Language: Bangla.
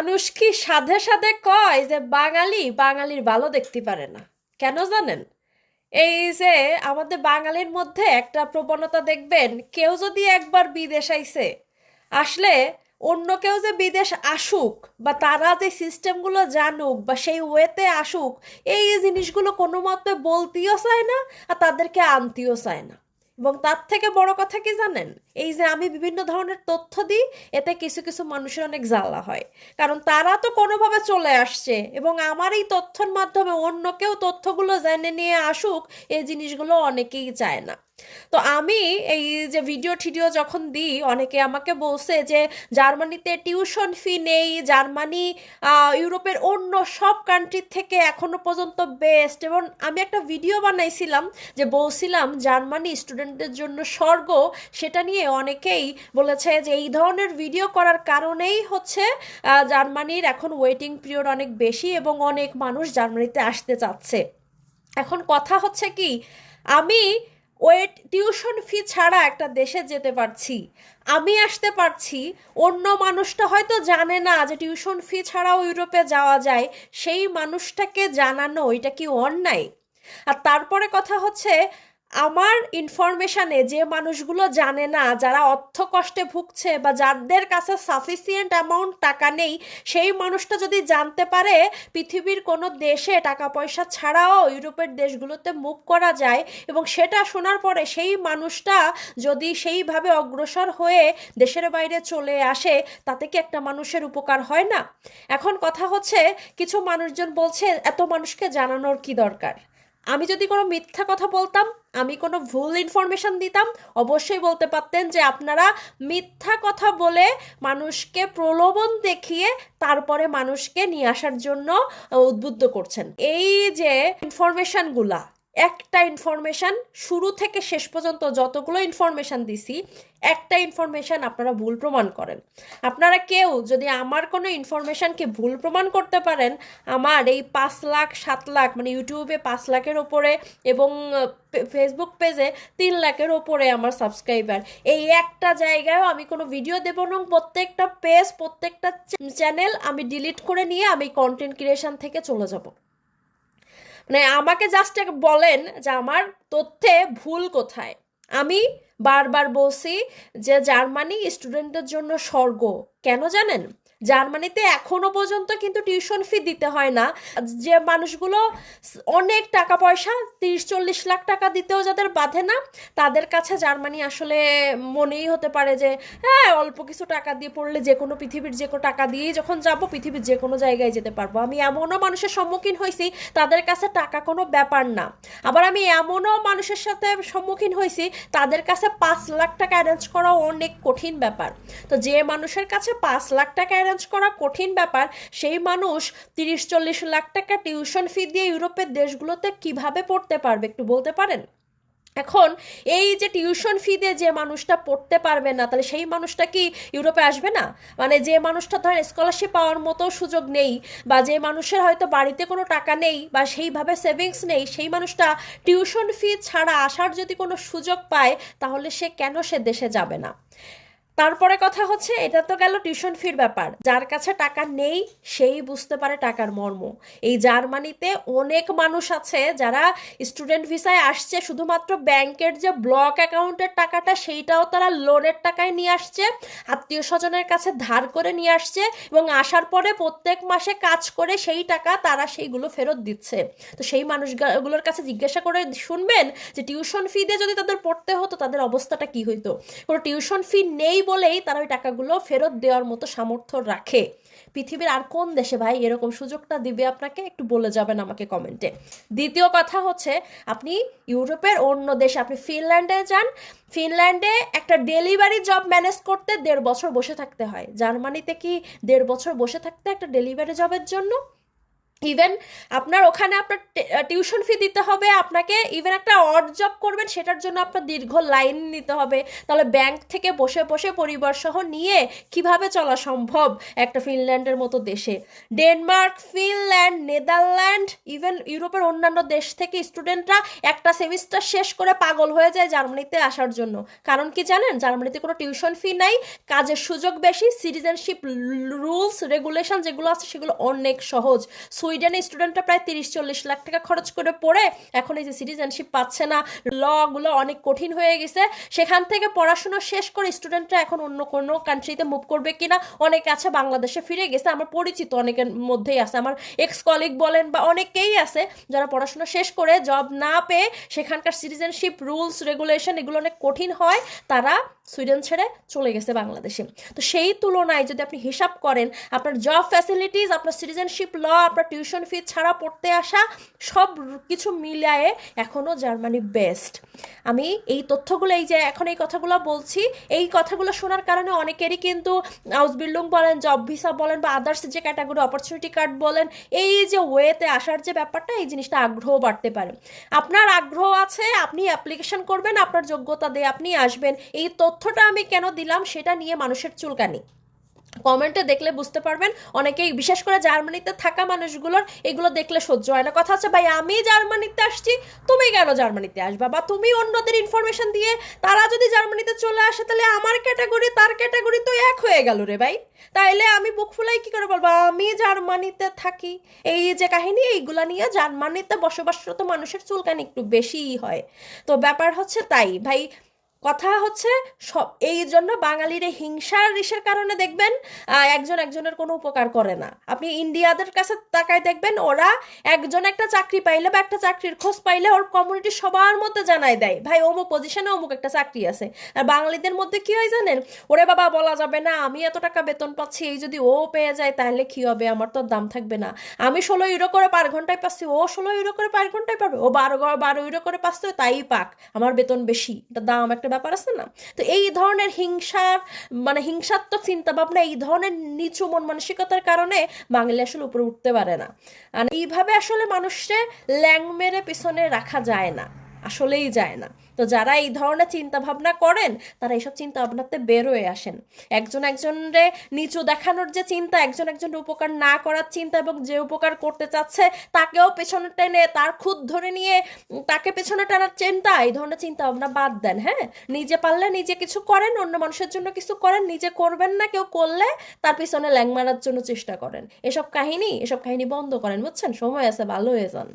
মানুষ কি সাধে সাধে কয় যে বাঙালি বাঙালির ভালো দেখতে পারে না? কেন জানেন? এই যে আমাদের বাঙালির মধ্যে একটা প্রবণতা দেখবেন, কেউ যদি একবার বিদেশ আইছে, আসলে অন্য কেউ যে বিদেশ আসুক বা তারা যে সিস্টেমগুলো জানুক বা সেই ওয়েতে আসুক, এই জিনিসগুলো কোনো মতে বলতেও চায় না আর তাদেরকে আনতেও চায় না। এবং তার থেকে বড় কথা কি জানেন? এই যে আমি বিভিন্ন ধরনের তথ্য দিই, এতে কিছু কিছু মানুষের অনেক জ্বালা হয়। কারণ তারা তো কোনোভাবে চলে আসছে এবং আমার এই তথ্যের মাধ্যমে অন্য কেউ তথ্যগুলো জেনে নিয়ে আসুক, এই জিনিসগুলো অনেকেই চায় না। তো আমি এই যে ভিডিও টিডিও যখন দিই, অনেকে আমাকে বলছে যে জার্মানিতে টিউশন ফি নেই, জার্মানি ইউরোপের অন্য সব কান্ট্রির থেকে এখনও পর্যন্ত বেস্ট এবং আমি একটা ভিডিও বানাইছিলাম যে বলছিলাম জার্মানি স্টুডেন্টদের জন্য স্বর্গ, সেটা নিয়ে অনেকেই বলেছে যে এই ধরনের ভিডিও করার কারণেই হচ্ছে জার্মানির এখন ওয়েটিং পিরিয়ড অনেক বেশি এবং অনেক মানুষ জার্মানিতে আসতে চাচ্ছে। এখন কথা হচ্ছে কি, আমি ওয়েট, টিউশন ফি ছাড়া একটা দেশে যেতে পারছি। আমি আসতে পারছি, অন্য মানুষটা হয়তো জানে না যে টিউশন ফি ছাড়াও ইউরোপে যাওয়া যায়, সেই মানুষটাকে জানানো, ওইটা কি অন্যায়? আর তারপরে কথা হচ্ছে আমার ইনফরমেশনে যে মানুষগুলো জানে না, যারা অর্থ কষ্টে ভুগছে বা যাদের কাছে সাফিসিয়েন্ট অ্যামাউন্ট টাকা নেই, সেই মানুষটা যদি জানতে পারে, পৃথিবীর কোনো দেশে টাকা পয়সা ছাড়াও ইউরোপের দেশগুলোতে মুভ করা যায় এবং সেটা শোনার পরে সেই মানুষটা যদি সেইভাবে অগ্রসর হয়ে দেশের বাইরে চলে আসে, তাতে কি একটা মানুষের উপকার হয় না? এখন কথা হচ্ছে, কিছু মানুষজন বলছে, এত মানুষকে জানানোর কি দরকার? আমি যদি কোনো মিথ্যা কথা বলতাম, আমি কোনো ভুল ইনফরমেশান দিতাম, অবশ্যই বলতে পারতেন যে আপনারা মিথ্যা কথা বলে মানুষকে প্রলোভন দেখিয়ে তারপরে মানুষকে নিয়ে আসার জন্য উদ্বুদ্ধ করছেন। এই যে ইনফরমেশনগুলা একটা ইনফরমেশন শুরু থেকে শেষ পর্যন্ত যতগুলো ইনফরমেশন দিছি, একটা ইনফরমেশন আপনারা ভুল প্রমাণ করেন। আপনারা কেউ যদি আমার কোনো ইনফরমেশনকে ভুল প্রমাণ করতে পারেন, আমার এই পাঁচ লাখ, সাত লাখ মানে ইউটিউবে পাঁচ লাখের ওপরে এবং ফেসবুক পেজে তিন লাখের ওপরে আমার সাবস্ক্রাইবার এই একটা জায়গায়ও আমি কোনো ভিডিও দেবো না প্রত্যেকটা পেজ প্রত্যেকটা চ্যানেল আমি ডিলিট করে নিয়ে আমি কন্টেন্ট ক্রিয়েশন থেকে চলে যাব। মানে আমাকে জাস্ট বলেন যে আমার তথ্যে ভুল কোথায়। আমি বারবার বলছি যে জার্মানি স্টুডেন্টদের জন্য স্বর্গ, কেন জানেন? জার্মানিতে এখনও পর্যন্ত কিন্তু টিউশন ফি দিতে হয় না। যে মানুষগুলো অনেক টাকা পয়সা, তিরিশ, চল্লিশ লাখ টাকা দিতেও যাদের বাধে না, তাদের কাছে জার্মানি আসলে মনেই হতে পারে যে হ্যাঁ অল্প কিছু টাকা দিয়ে পড়লে যে কোনো পৃথিবীর যে কোনো টাকা দিয়েই যখন যাব, পৃথিবীর যে কোনো জায়গায় যেতে পারব। আমি এমনও মানুষের সম্মুখীন হয়েছি, তাদের কাছে টাকা কোনো ব্যাপার না। আবার আমি এমনও মানুষের সাথে সম্মুখীন হয়েছি, তাদের কাছে পাঁচ লাখ টাকা অ্যারেঞ্জ করা অনেক কঠিন ব্যাপার। তো যে মানুষের কাছে পাঁচ লাখ টাকা অ্যারেঞ্জ করা কঠিন ব্যাপার, সেই মানুষ তিরিশ চল্লিশ লাখ টাকা টিউশন ফি দিয়ে ইউরোপের দেশগুলোতে কীভাবে পড়তে পারবে একটু বলতে পারেন? এখন এই যে টিউশন ফি দিয়ে যে মানুষটা পড়তে পারবে না, তাহলে সেই মানুষটা কি ইউরোপে আসবে না? মানে যে মানুষটা ধরেন স্কলারশিপ পাওয়ার মতো সুযোগ নেই বা যে মানুষের হয়তো বাড়িতে কোনো টাকা নেই বা সেইভাবে সেভিংস নেই, সেই মানুষটা টিউশন ফি ছাড়া আসার যদি কোনো সুযোগ পায়, তাহলে সে কেন সে দেশে যাবে না? তারপরে কথা হচ্ছে, এটা তো গেল টিউশন ফির ব্যাপার। যার কাছে টাকা নেই, সেই বুঝতে পারে টাকার মর্ম। এই জার্মানিতে অনেক মানুষ আছে যারা স্টুডেন্ট ভিসায় আসছে, শুধুমাত্র ব্যাংকের যে ব্লক অ্যাকাউন্টের টাকাটা, সেইটাও তারা লোনের টাকায় নিয়ে আসছে আত্মীয় স্বজনের কাছে ধার করে নিয়ে আসছে এবং আসার পরে প্রত্যেক মাসে কাজ করে সেই টাকা তারা সেইগুলো ফেরত দিচ্ছে। তো সেই মানুষগুলোর কাছে জিজ্ঞাসা করে শুনবেন যে টিউশন ফি দিয়ে যদি তাদের পড়তে হতো, তাদের অবস্থাটা কি হইতো? কোনো টিউশন ফি নেই বলেই তারা ওই টাকাগুলো ফেরত দেওয়ার মতো সামর্থ্য রাখে। পৃথিবীর আর কোন দেশে ভাই এরকম সুযোগটা দিবে আপনাকে? একটু বলে যাবেন আমাকে কমেন্টে। দ্বিতীয় কথা হচ্ছে, আপনি ইউরোপের অন্য দেশে, আপনি ফিনল্যান্ডে যান। ফিনল্যান্ডে একটা ডেলিভারি জব ম্যানেজ করতে দেড় বছর বসে থাকতে হয়। জার্মানিতে কি দেড় বছর বসে থাকতে একটা ডেলিভারি জবের জন্য? ইভেন আপনার ওখানে আপনার টিউশন ফি দিতে হবে, আপনাকে ইভেন একটা অড জব করবেন, সেটার জন্য আপনার দীর্ঘ লাইন নিতে হবে। তাহলে ব্যাংক থেকে বসে বসে পরিবার সহ নিয়ে কীভাবে চলা সম্ভব একটা ফিনল্যান্ডের মতো দেশে? ডেনমার্ক ফিনল্যান্ড নেদারল্যান্ড ইভেন ইউরোপের অন্যান্য দেশ থেকে স্টুডেন্টরা একটা সেমিস্টার শেষ করে পাগল হয়ে যায় জার্মানিতে আসার জন্য। কারণ কি জানেন? জার্মানিতে কোনো টিউশন ফি নাই, কাজের সুযোগ বেশি সিটিজেনশিপ রুলস রেগুলেশন যেগুলো আছে, সেগুলো অনেক সহজ। সুইডেনে স্টুডেন্টরা প্রায় তিরিশ চল্লিশ লাখ টাকা খরচ করে পড়ে। এখন এই যে সিটিজেনশিপ পাচ্ছে না লগুলো অনেক কঠিন হয়ে গেছে। সেখান থেকে পড়াশোনা শেষ করে স্টুডেন্টরা এখন অন্য কোনো কান্ট্রিতে মুভ করবে কিনা, অনেকে আছে, বাংলাদেশে ফিরে গেছে। আমার পরিচিত অনেকের মধ্যেই আছে। আমার এক্স কলিগ বলেন বা অনেকেই আছে, যারা পড়াশোনা শেষ করে জব না পেয়ে সেখানকার সিটিজেনশিপ রুলস রেগুলেশন এগুলো অনেক কঠিন হয়। তারা সুইডেন ছেড়ে চলে গেছে বাংলাদেশে। তো সেই তুলনায় যদি আপনি হিসাব করেন, আপনার জব ফ্যাসিলিটিস আপনার সিটিজেনশিপ ল আপনার টিউশন ফি ছাড়া পড়তে আসা সব কিছু মিলায়ে এখনও জার্মানি বেস্ট আমি এই তথ্যগুলো, এই যে এখন এই কথাগুলো বলছি, এই কথাগুলো শোনার কারণে অনেকেরই কিন্তু আউসবিল্ডিং বলেন জব ভিসা বলেন বা আদার্স যে ক্যাটাগরি অপরচুনিটি কার্ড বলেন, এই যে ওয়েতে আসার যে ব্যাপারটা, এই জিনিসটা আগ্রহ বাড়তে পারে। আপনার আগ্রহ আছে, আপনি অ্যাপ্লিকেশন করবেন, আপনার যোগ্যতা দিয়ে আপনি আসবেন। এই তথ্যটা আমি কেন দিলাম সেটা নিয়ে মানুষের চুলকানি। কমেন্টে দেখলে বুঝতে পারবেন, অনেকেই বিশেষ করে জার্মানিতে থাকা মানুষগুলোর এগুলো দেখলে সহ্য হয় না। কথা হচ্ছে, ভাই, আমি জার্মানিতে আসছি, তুমি কেন জার্মানিতে আসবা? বা, তুমি অন্যদের ইনফরমেশন দিয়ে তারা যদি জার্মানিতে চলে আসে, তাহলে আমার ক্যাটাগরি তার ক্যাটাগরি তো এক হয়ে গেল রে ভাই। তাইলে আমি বুক ফুলাই কী করে বলব? আমি জার্মানিতে থাকি। এই যে কাহিনী, এইগুলা নিয়ে জার্মানিতে বসবাসরত মানুষের চুলকানি একটু বেশিই হয়। তো ব্যাপার হচ্ছে তাই, ভাই কথা হচ্ছে, সব, এই জন্য বাঙালির হিংসার ইসের কারণে দেখবেন একজন একজনের কোনো উপকার করে না। আপনি ইন্ডিয়াদের কাছে তাকায় দেখবেন, ওরা একজন একটা চাকরি পাইলে বা একটা চাকরির খোঁজ পাইলে ওর কমিউনিটি সবার মধ্যে জানাই দেয়, ভাই, অমুক পজিশনে অমুক একটা চাকরি আছে। আর বাঙালিদের মধ্যে কি হয় জানেন, ওরে বাবা, বলা যাবে না, আমি এত টাকা বেতন পাচ্ছি, এই যদি ও পেয়ে যায় তাহলে কি হবে? আমার তো দাম থাকবে না। আমি ষোলো ইউরো করে পার ঘন্টায় পাচ্ছি, ও ষোলো ইউরো করে পার ঘন্টায় পাবে ও বারো বারো ইউরো করে পাচ্ছে, তাই পাক, আমার বেতন বেশি দাম একটা ব্যাপার আছে না? তো এই ধরনের হিংসার মানে হিংসাত্মক চিন্তা ভাবনা এই ধরনের নিচু মন মানসিকতার কারণে বাঙালি আসলে উপরে উঠতে পারে না। আর এইভাবে আসলে মানুষকে ল্যাং মেরে পিছনে রাখা যায় না। আসলেই যায় না। তো যারা এই ধরনের চিন্তা ভাবনা করেন, তারা এইসব চিন্তা ভাবনাতে বের হয়ে আসেন। একজন একজনরে নিচু দেখানোর যে চিন্তা, একজন একজন উপকার না করার চিন্তা এবং যে উপকার করতে চাচ্ছে, তাকেও পেছনে টেনে, তার খুদ ধরে নিয়ে তাকে পেছনে টানার চিন্তা, এই ধরনের চিন্তা ভাবনা বাদ দেন হ্যাঁ? নিজে পারলে নিজে কিছু করেন, অন্য মানুষের জন্য কিছু করেন, নিজে করবেন না, কেউ করলে তার পিছনে ল্যাং মারার জন্য চেষ্টা করেন। এসব কাহিনী এসব কাহিনী বন্ধ করেন, বুঝছেন? সময় আছে, ভালো হয়ে যান।